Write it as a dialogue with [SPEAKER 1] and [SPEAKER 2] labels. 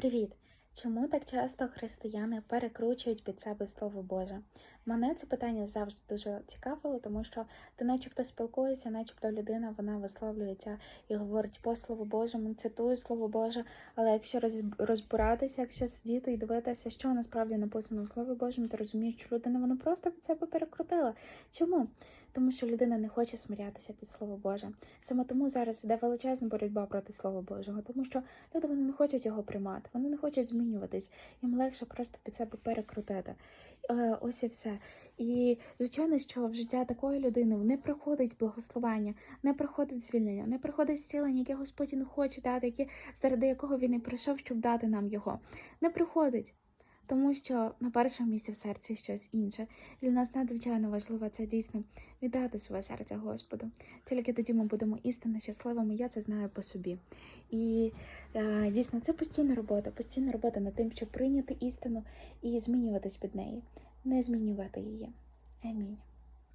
[SPEAKER 1] Привіт! Чому так часто християни перекручують під себе Слово Боже? Мене це питання завжди дуже цікавило, тому що ти начебто спілкуєшся, начебто людина вона висловлюється і говорить по Слову Божому, цитує Слово Боже. Але якщо розбиратися, якщо сидіти і дивитися, що насправді написано в Слові Божому, ти розумієш, що людина вона просто під себе перекрутила. Чому? Тому що людина не хоче смирятися під Слово Боже. Саме тому зараз йде величезна боротьба проти Слова Божого, тому що люди вони не хочуть його приймати, вони не хочуть змінюватись. Їм легше просто під себе перекрутити. Е, ось і все. І звичайно, що в життя такої людини не приходить благословення, не приходить звільнення, не приходить зцілення, яке Господь не хоче дати, яке заради якого він і прийшов, щоб дати нам його. Не приходить. Тому що на першому місці в серці щось інше. Для нас надзвичайно важливо це дійсно віддати своє серце Господу. Тільки тоді ми будемо істинно щасливими. Я це знаю по собі. І е, дійсно це постійна робота, постійна робота над тим, щоб прийняти істину і змінюватись під неї, не змінювати її. Амінь.